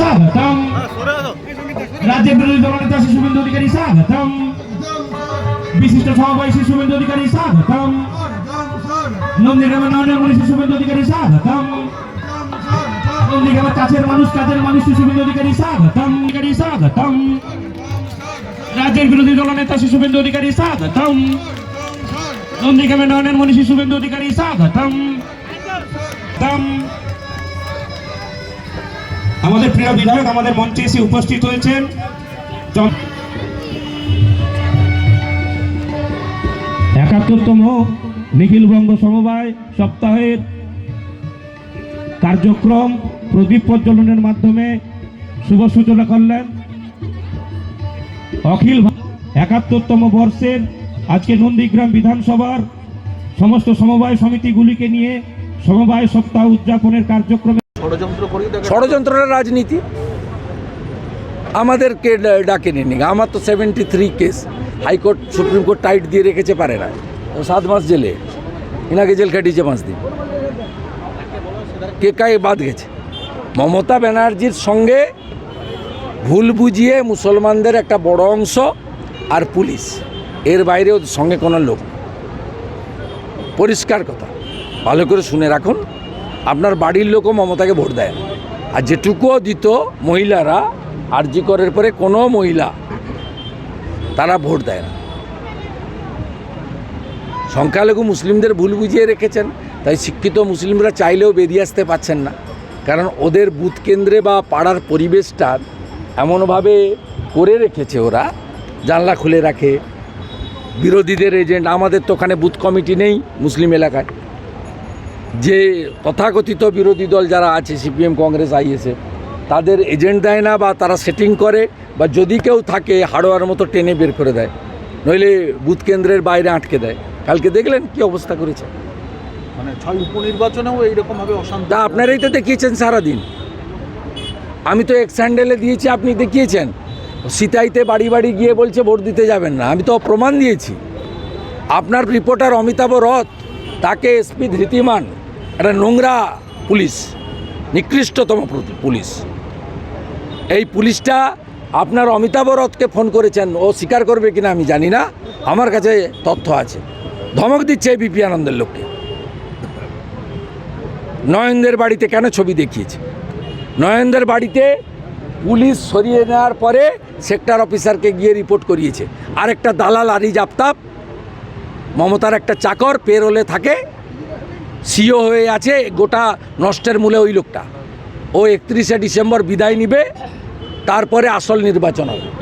স্বাগতম। রাজ্যের বিরোধী দলনেতা শুভেন্দু অধিকারী স্বাগতম। বিশিষ্ট সভাপতি শুভেন্দু অধিকারী স্বাগতম। নন্দীগ্রামের নয়নের মনীষী শুভেন্দু অধিকারী স্বাগতম। নন্দীগ্রামের কাছের মানুষ কাছের মানুষ শুভেন্দু অধিকারী স্বাগতম। অধিকারী স্বাগতম। রাজ্যের বিরোধী দলনেতা শুভেন্দু অধিকারী স্বাগতম। নন্দীগ্রামের নয়নের মনীষী শুভেন্দু অধিকারী স্বাগতম। তম আমাদের প্রিয় বিধায়ক আমাদের মঞ্চে এসে উপস্থিত হয়েছেন। একাত্তরতম নিখিল বঙ্গ সমবায় সপ্তাহের কার্যক্রম প্রদীপ প্রজ্বলনের মাধ্যমে শুভ সূচনা করলেন। অখিল একাত্তরতম বর্ষের আজকে নন্দীগ্রাম বিধানসভার সমস্ত সমবায় সমিতিগুলিকে নিয়ে সমবায় সপ্তাহ উদযাপনের কার্যক্রমে ষড়যন্ত্র করেই তাকে ষড়যন্ত্রের রাজনীতি আমাদেরকে ডা- ডাকে নেনি আমার তো seventy three case high court, supreme court tight দিয়ে রেখেছে পারে না। সাত মাস জেলে। ইনাকে জেল কাটিয়েছে পাঁচ দিন। কে কায় বাদ গেছে? মমতা ব্যানার্জির সঙ্গে ভুল বুঝিয়ে মুসলমানদের একটা বড় অংশ আর পুলিশ। এর বাইরে ওদের সঙ্গে কোনো লোক। পরিষ্কার কথা। ভালো করে শুনে রাখুন। আপনার বাড়ির লোকও মমতাকে ভোট দেয় না। আর যেটুকুও দিত মহিলারা আরজি করের পরে কোনো মহিলা তারা ভোট দেয় না। সংখ্যালঘু মুসলিমদের ভুল বুঝিয়ে রেখেছেন, তাই শিক্ষিত মুসলিমরা চাইলেও বেরিয়ে আসতে পারছেন না। কারণ ওদের বুথ কেন্দ্রে বা পাড়ার পরিবেশটা এমনভাবে করে রেখেছে ওরা, জানলা খুলে রাখে। বিরোধীদের এজেন্ট আমাদের তো ওখানে বুথ কমিটি নেই মুসলিম এলাকায়। যে তথাকথিত বিরোধী দল যারা আছে সিপিএম কংগ্রেস আইএসএ তাদের এজেন্ট দেয় না বা তারা সেটিং করে বা যদি কেউ থাকে হাড়োয়ার মতো টেনে বের করে দেয় নইলে বুথ কেন্দ্রের বাইরে আটকে দেয়। কালকে দেখলেন কি অবস্থা করেছে? মানে ছয় উপনির্বাচনেও এইরকম ভাবে তা আপনারাই তো দেখিয়েছেন সারাদিন। আমি তো এক্স স্যান্ডেলে দিয়েছি আপনি দেখিয়েছেন। সিতাইতে বাড়ি বাড়ি গিয়ে বলছে ভোট দিতে যাবেন না। আমি তো প্রমাণ দিয়েছি। আপনার রিপোর্টার অমিতাভ রথ তাকে এসপি ধৃতিমান। একটা নোংরা পুলিশ, নিকৃষ্টতম পুলিশ এই পুলিশটা আপনার অমিতাভ রথকে ফোন করেছেন, ও স্বীকার করবে কিনা আমি জানি না, আমার কাছে তথ্য আছে। ধমক দিচ্ছে এই বিপি আনন্দের লোককে নয়নদের বাড়িতে কেন ছবি দেখিয়েছে? নয়নদের বাড়িতে পুলিশ সরিয়ে নেওয়ার পরে সেক্টর অফিসারকে গিয়ে রিপোর্ট করিয়েছে। আরেকটা দালাল আরিজ আফতাব, মমতার একটা চাকর পেরোলে থাকে সিও হয়ে আছে, গোটা নষ্টের মূলে ওই লোকটা। ও একত্রিশে ডিসেম্বর বিদায় নিবে, তারপরে আসল নির্বাচন হবে।